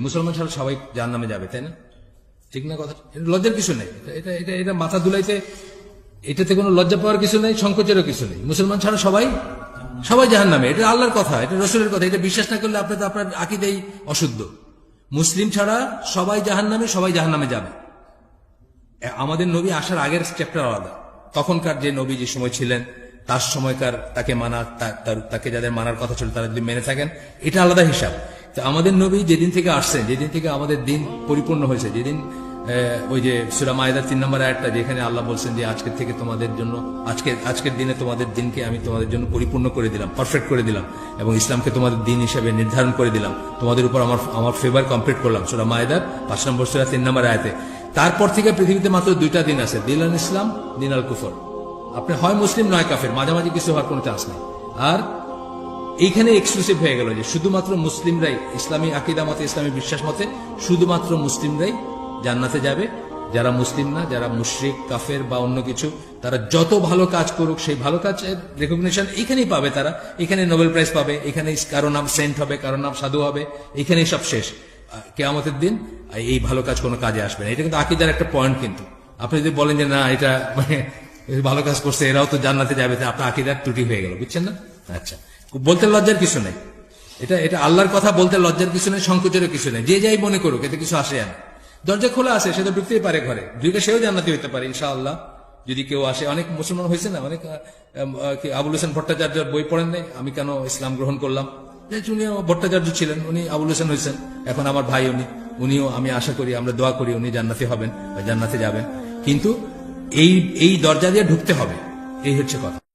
মুসলমান ছাড়া সবাই যার নামে যাবে, তাই না? ঠিক না কথা? লজ্জার কিছু নেই। এটা- এটা এটা মাথা দুলাইতে, এটাতে কোনো লজ্জা পাওয়ার কিছু নেই, সংকোচেরও কিছু নেই। মুসলমান ছাড়া সবাই সবাই জাহান নামে। এটা আল্লাহর কথা, এটা রসুলের কথা। এটা বিশ্বাস না করলে আপনি তো আপনার আকিদেই অশুদ্ধ। মুসলিম ছাড়া সবাই জাহান নামে, সবাই জাহান নামে যাবে। আমাদের নবী আসার আগের চ্যাপ্টার আলাদা। তখনকার যে নবী যে সময় ছিলেন, তার সময়কার তাকে মানা তাকে যাদের মানার কথা ছিল, তারা যদি মেনে থাকেন, এটা আলাদা হিসাব। তো আমাদের নবী যেদিন থেকে আসছেন, যেদিন থেকে আমাদের দিন পরিপূর্ণ হয়েছে, যেদিন ওই যে সুরা মায়েদার তিন নম্বর একটা যেখানে আল্লাহ বলছেন যে আজকের থেকে তোমাদের জন্য আজকে আজকের দিনে তোমাদের দিনকে আমি তোমাদের জন্য পরিপূর্ণ করে দিলাম পারফেক্ট করে দিলাম এবং ইসলামকে তোমাদের দিন হিসেবে নির্ধারণ করে দিলাম। তোমাদের উপর আমার আমার ফেভার কমপ্লিট করলাম, সুরা মায়েদার পাঁচ নম্বর সুরা তিন নম্বর আয়াতে। তারপর থেকে পৃথিবীতে মাত্র দুইটা দিন আছে দিন আল ইসলাম দিন আল কুফর। আপনি হয় মুসলিম নয় কাফের, মাঝামাঝি কিছু হওয়ার কোনো চান্স নেই। আর এইখানে এক্সক্লুসিভ হয়ে গেল যে শুধুমাত্র মুসলিমরাই ইসলামী আকিদা মতে, ইসলামী বিশ্বাস মতে, শুধুমাত্র মুসলিমরাই জান্নাতে যাবে। যারা মুসলিম না, যারা মুশরিক, কাফের বা অন্য কিছু, তারা যত ভালো কাজ করুক, সেই ভালো কাজের রেকগনিশন এখানেই পাবে তারা। এখানে নোবেল প্রাইজ পাবে, এখানে কারও নাম সেন্ট হবে, কারও নাম সাধু হবে, এখানেই সব শেষ। কেয়ামতের দিন এই ভালো কাজ কোনো কাজে আসবে না। এটা কিন্তু আকিদার একটা পয়েন্ট কিন্তু। আপনি যদি বলেন যে না, এটা মানে ভালো কাজ করছে, এরাও তো জান্নাতে যাবে আপনার আকিদার ত্রুটি হয়ে গেল, বুঝছেন না? আচ্ছা। বলতে লজ্জার কিছু নেই। এটা এটা আল্লাহর কথা বলতে লজ্জার কিছু নেই, সংকোচেরও কিছু নেই। যে যাই মনে করুক, এতে কিছু আসে না। দরজা খোলা আছে, সে তো ঢুকতেই পারে ঘরে। ঢুকে সেও জান্নাতি হতে পারে, ইনশাআল্লাহ। যদি কেউ আসে, অনেক মুসলমান হয়েছে না, অনেক আবুল হোসেন ভট্টাচার্যের বই পড়েন নাই, আমি কেন ইসলাম গ্রহণ করলাম? উনি ভট্টাচার্য ছিলেন, উনি আবুল হোসেন হয়েছেন। এখন আমার ভাই উনি, উনিও আমি আশা করি, আমরা দোয়া করি উনি জান্নাতে হবেন বা জান্নাতে যাবেন। কিন্তু এই এই দরজা দিয়ে ঢুকতে হবে, এই হচ্ছে কথা।